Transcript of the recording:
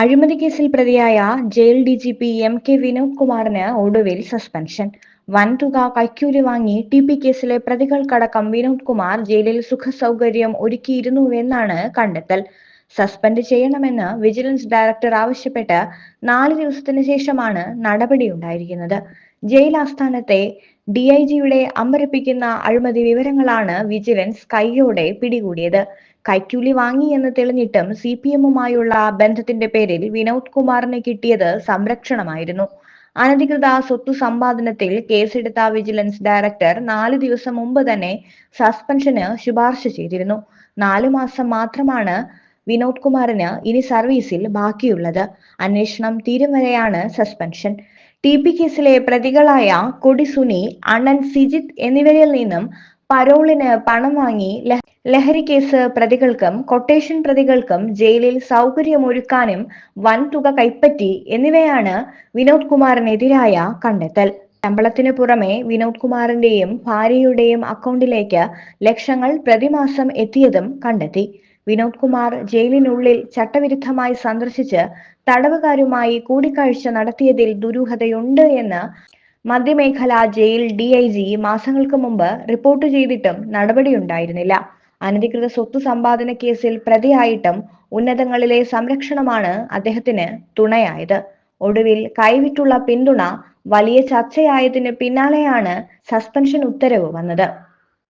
അഴിമതി കേസിൽ പ്രതിയായ jail D G P M K Vinod കുമാറിന് ഒടുവിൽ സസ്പെൻഷൻ. വൻതുക കൈക്കൂലി വാങ്ങി ടി പി കേസിലെ പ്രതികൾക്കടക്കം വിനോദ് കുമാർ ജയിലിൽ സുഖസൗകര്യം ഒരുക്കിയിരുന്നുവെന്നാണ് കണ്ടെത്തൽ. സസ്പെൻഡ് ചെയ്യണമെന്ന് വിജിലൻസ് ഡയറക്ടർ ആവശ്യപ്പെട്ട് നാല് ദിവസത്തിന് ശേഷമാണ് നടപടി ഉണ്ടായിരിക്കുന്നത്. ജയിൽ ആസ്ഥാനത്തെ ഡി ഐ ജിയുടെ അമ്പരപ്പിക്കുന്ന അഴിമതി വിവരങ്ങളാണ് വിജിലൻസ് കൈയോടെ പിടികൂടിയത്. കൈക്കൂലി വാങ്ങിയെന്ന് തെളിഞ്ഞിട്ടും സി പി എമ്മുമായുള്ള ബന്ധത്തിന്റെ പേരിൽ വിനോദ് കുമാറിന് കിട്ടിയത് സംരക്ഷണമായിരുന്നു. അനധികൃത സ്വത്തു സമ്പാദനത്തിൽ കേസെടുത്ത വിജിലൻസ് ഡയറക്ടർ നാല് ദിവസം മുമ്പ് തന്നെ സസ്പെൻഷന് ശുപാർശ ചെയ്തിരുന്നു. നാലു മാസം മാത്രമാണ് വിനോദ് കുമാറിന് ഇനി സർവീസിൽ ബാക്കിയുള്ളത്. അന്വേഷണം തീരും വരെയാണ് സസ്പെൻഷൻ ടി പി കേസിലെ പ്രതികളായ കൊടി സുനി അണ്ണൻ സിജിത്ത് എന്നിവരിൽ നിന്നും പരോളിന് പണം വാങ്ങി ലഹരി കേസ് പ്രതികൾക്കും കൊട്ടേഷൻ പ്രതികൾക്കും ജയിലിൽ സൗകര്യമൊരുക്കാനും വൻ തുക കൈപ്പറ്റി എന്നിവയാണ് വിനോദ് കുമാറിനെതിരായ കണ്ടെത്തൽ. ശമ്പളത്തിനു പുറമെ വിനോദ് കുമാറിന്റെയും ഭാര്യയുടെയും അക്കൗണ്ടിലേക്ക് ലക്ഷങ്ങൾ പ്രതിമാസം എത്തിയതും കണ്ടെത്തി. വിനോദ് കുമാർ ജയിലിനുള്ളിൽ ചട്ടവിരുദ്ധമായി സന്ദർശിച്ച് തടവുകാരുമായി കൂടിക്കാഴ്ച നടത്തിയതിൽ ദുരൂഹതയുണ്ട് എന്ന് മധ്യമേഖല ജയിൽ ഡി ഐ ജി മാസങ്ങൾക്ക് മുമ്പ് റിപ്പോർട്ട് ചെയ്തിട്ടും നടപടിയുണ്ടായിരുന്നില്ല. അനധികൃത സ്വത്ത് സമ്പാദന കേസിൽ പ്രതിയായിട്ടും ഉന്നതങ്ങളിലെ സംരക്ഷണമാണ് അദ്ദേഹത്തിന് തുണയായത്. ഒടുവിൽ കൈവിട്ടുള്ള പിന്തുണ വലിയ ചർച്ചയായതിന് പിന്നാലെയാണ് സസ്പെൻഷൻ ഉത്തരവ് വന്നത്.